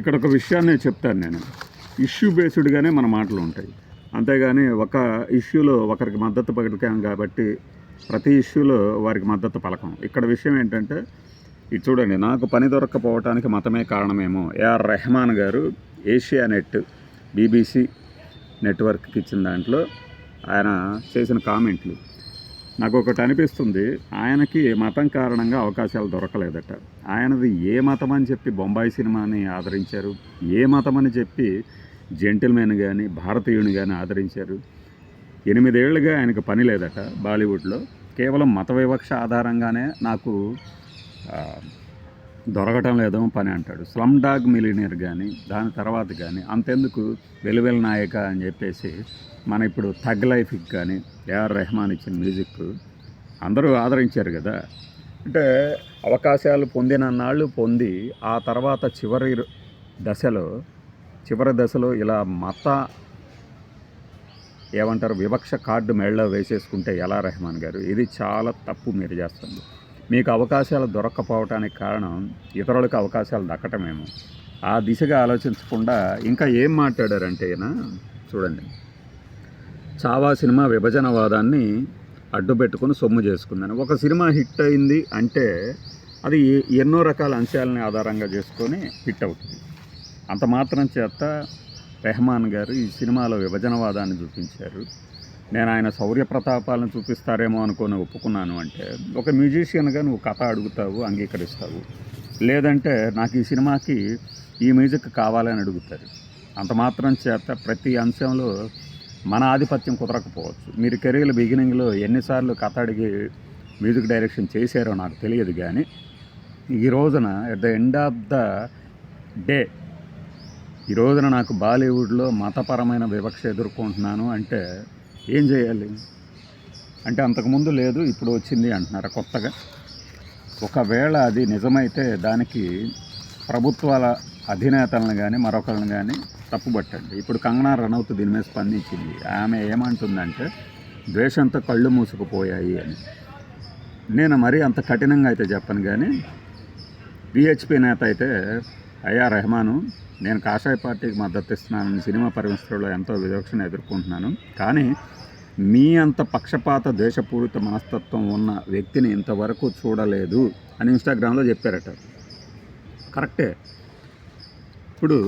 ఇక్కడ ఒక విషయాన్ని చెప్తాను నేను. ఇష్యూ బేస్డ్గానే మన మాటలు ఉంటాయి. అంతేగాని ఒక ఇష్యూలో ఒకరికి మద్దతు పలికాం కాబట్టి ప్రతి ఇష్యూలో వారికి మద్దతు పలకం. ఇక్కడ విషయం ఏంటంటే ఇది చూడండి నాకు పని దొరక్కపోవటానికి మతమే కారణమేమో ఏఆర్ రెహమాన్ గారు ఏషియా నెట్ బీబీసీ నెట్వర్క్కి ఇచ్చిన దాంట్లో ఆయన చేసిన కామెంట్లు. నాకు ఒకటి అనిపిస్తుంది. ఆయనకి మతం కారణంగా అవకాశాలు దొరకలేదట. ఆయనది ఏ మతం అని చెప్పి బొంబాయి సినిమాని ఆదరించారు. ఏ మతం అని చెప్పి జెంటిల్మెన్ కానీ భారతీయుని కానీ ఆదరించారు. ఎనిమిదేళ్ళుగా ఆయనకు పని లేదట బాలీవుడ్లో. కేవలం మత వివక్ష ఆధారంగానే నాకు దొరకటం లేదో పని అంటాడు. స్లమ్ డాగ్ మిలినియర్ కానీ దాని తర్వాత కానీ అంతెందుకు వెలువెల నాయక అని చెప్పేసి మన ఇప్పుడు థగ్ లైఫ్కి కానీ ఏఆర్ రెహమాన్ ఇచ్చిన మ్యూజిక్ అందరూ ఆదరించారు కదా. అంటే అవకాశాలు పొందిన నాళ్ళు పొంది ఆ తర్వాత చివరి దశలో చివరి దశలో ఇలా మత ఏమంటారు వివక్ష కార్డు మెడలో వేసేసుకుంటే ఎలా రెహమాన్ గారు? ఇది చాలా తప్పు మీరు చేస్తుంది. మీకు అవకాశాలు దొరక్కపోవటానికి కారణం ఇతరులకు అవకాశాలు దక్కటమేమో. ఆ దిశగా ఆలోచించకుండా ఇంకా ఏం మాట్లాడారంటే ఈయన? చూడండి. చావా సినిమా విభజనవాదాన్ని అడ్డుపెట్టుకుని సొమ్ము చేసుకుందని. ఒక సినిమా హిట్ అయింది అంటే అది ఎన్నో రకాల అంశాలని ఆధారంగా చేసుకొని హిట్ అవుతుంది. అంత మాత్రం చేత రెహమాన్ గారు ఈ సినిమాలో విభజనవాదాన్ని చూపించారు. నేను ఆయన శౌర్య ప్రతాపాలను చూపిస్తారేమో అనుకొని ఒప్పుకున్నాను అంటే ఒక మ్యూజిషియన్గా నువ్వు కథ అడుగుతావు అంగీకరిస్తావు. లేదంటే నాకు ఈ సినిమాకి ఈ మ్యూజిక్ కావాలని అడుగుతారు. అంత మాత్రం చేత ప్రతి అంశంలో మన ఆధిపత్యం కుదరకపోవచ్చు. మీరు కెరీర్ బిగినింగ్లో ఎన్నిసార్లు కథ అడిగి మ్యూజిక్ డైరెక్షన్ చేశారో నాకు తెలియదు కానీ ఈ రోజున at the end of the day ఈ రోజున నాకు బాలీవుడ్లో మతపరమైన వివక్ష ఎదుర్కొంటున్నాను అంటే ఏం చేయాలి? అంటే అంతకుముందు లేదు ఇప్పుడు వచ్చింది అంటున్నారు కొత్తగా. ఒకవేళ అది నిజమైతే దానికి ప్రభుత్వాల అధినేతలను కానీ మరొకరిని కానీ తప్పుపట్టండి ఇప్పుడు కంగనా రనౌత్ దీని మీద స్పందించింది. ఆమె ఏమంటుందంటే ద్వేషంతో కళ్ళు మూసుకుపోయాయి అని. నేను మరీ అంత కఠినంగా అయితే చెప్పను కానీ విహెచ్పి నేత అయితే అయ్యా రెహమాను నేను కాషాయ పార్టీకి మద్దతు ఇస్తున్నానని సినిమా పరిమిస్తుల్లో ఎంతో వివక్షను ఎదుర్కొంటున్నాను. కానీ మీ అంత పక్షపాత దేశపూరిత మనస్తత్వం ఉన్న వ్యక్తిని ఇంతవరకు చూడలేదు అని ఇన్స్టాగ్రామ్లో చెప్పారట. కరెక్టే. ఇప్పుడు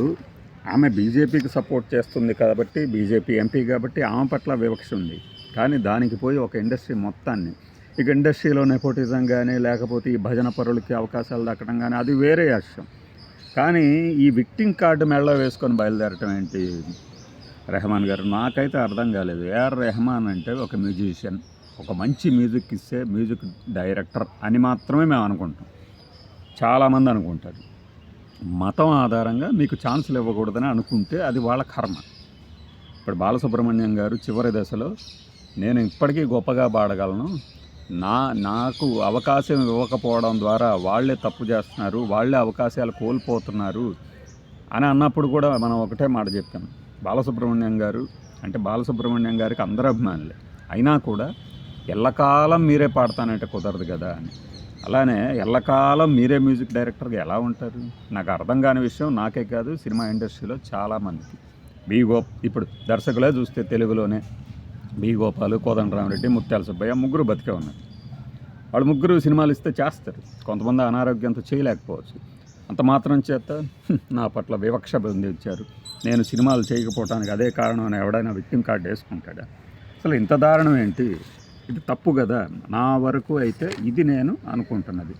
ఆమె బీజేపీకి సపోర్ట్ చేస్తుంది కాబట్టి బీజేపీ ఎంపీ కాబట్టి ఆమె పట్ల వివక్ష ఉంది. కానీ దానికి పోయి ఒక ఇండస్ట్రీ మొత్తాన్ని ఇక ఇండస్ట్రీలో నెపోటిజం కానీ లేకపోతే ఈ భజన పరులకి అవకాశాలు దక్కడం కానీ అది వేరే విషయం కానీ ఈ విక్టింగ్ కార్డు మెడలో వేసుకొని బయలుదేరటం ఏంటి రెహమాన్ గారు? నాకైతే అర్థం కాలేదు. ఏఆర్ రెహమాన్ అంటే ఒక మ్యూజిషియన్. ఒక మంచి మ్యూజిక్ ఇస్తే మ్యూజిక్ డైరెక్టర్ అని మాత్రమే మేము అనుకుంటాం. చాలామంది అనుకుంటారు. మతం ఆధారంగా మీకు ఛాన్సులు ఇవ్వకూడదని అనుకుంటే అది వాళ్ళ కర్మ. ఇప్పుడు బాలసుబ్రహ్మణ్యం గారు చివరి దశలో నేను ఇప్పటికీ గొప్పగా పాడగలను. నా నాకు అవకాశం ఇవ్వకపోవడం ద్వారా వాళ్ళే తప్పు చేస్తున్నారు వాళ్ళే అవకాశాలు కోల్పోతున్నారు అని అన్నప్పుడు కూడా మనం ఒకటే మాట చెప్పాం. బాలసుబ్రహ్మణ్యం గారు అంటే బాలసుబ్రహ్మణ్యం గారికి అందరు అభిమానులే. అయినా కూడా ఎల్లకాలం మీరే పాడతానంటే కుదరదు కదా అని. అలానే ఎల్లకాలం మీరే మ్యూజిక్ డైరెక్టర్గా ఎలా ఉంటారు? నాకు అర్థం కాని విషయం నాకే కాదు సినిమా ఇండస్ట్రీలో చాలామందికి బి గోప్ ఇప్పుడు దర్శకులే చూస్తే తెలుగులోనే బి. గోపాలు కోదండరామరెడ్డి ముత్యాల సుబ్బయ్య ముగ్గురు బతికే ఉన్నారు. వాళ్ళు ముగ్గురు సినిమాలు ఇస్తే చేస్తారు. కొంతమంది అనారోగ్యంతో చేయలేకపోవచ్చు. అంత మాత్రం చేత నా పట్ల వివక్ష పొందించారు. నేను సినిమాలు చేయకపోవటానికి అదే కారణం అని ఎవడైనా విక్టిమ్ కార్డు వేసుకుంటాడా? అసలు ఇంత దారుణం ఏంటి? ఇది తప్పు కదా? నా వరకు అయితే ఇది నేను అనుకుంటున్నది.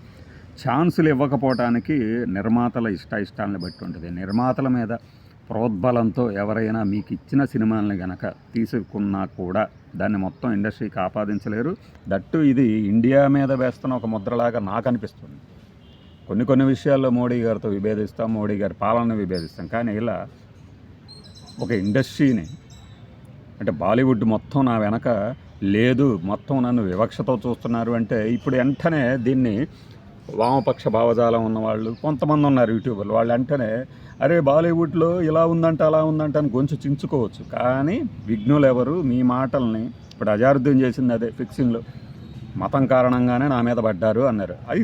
ఛాన్సులు ఇవ్వకపోవటానికి నిర్మాతల ఇష్ట ఇష్టాలను బట్టి ఉంటుంది. నిర్మాతల మీద ప్రోద్బలంతో ఎవరైనా మీకు ఇచ్చిన సినిమాలని గనక తీసుకున్నా కూడా దాన్ని మొత్తం ఇండస్ట్రీకి ఆపాదించలేరు దట్టు ఇది ఇండియా మీద వేస్తున్న ఒక ముద్రలాగా నాకు అనిపిస్తుంది. కొన్ని కొన్ని విషయాల్లో మోడీ గారితో విభేదిస్తాం మోడీ గారి పాలన విభేదిస్తాం. కానీ ఇలా ఒక ఇండస్ట్రీని అంటే బాలీవుడ్ మొత్తం నా వెనక లేదు మొత్తం నన్ను వివక్షతో చూస్తున్నారు అంటే ఇప్పుడు వెంటనే దీన్ని వామపక్ష భావజాలం ఉన్నవాళ్ళు కొంతమంది ఉన్నారు యూట్యూబర్లు. వాళ్ళు వెంటనే అరే బాలీవుడ్లో ఇలా ఉందంట అలా ఉందంట అని గొంతు చించుకోవచ్చు. కానీ విఘ్నులు ఎవరు? మీ మాటల్ని ఇప్పుడు అజారుద్దీన్ చేసింది అదే ఫిక్సింగ్లో. మతం కారణంగానే నా మీద పడ్డారు అన్నారు. అది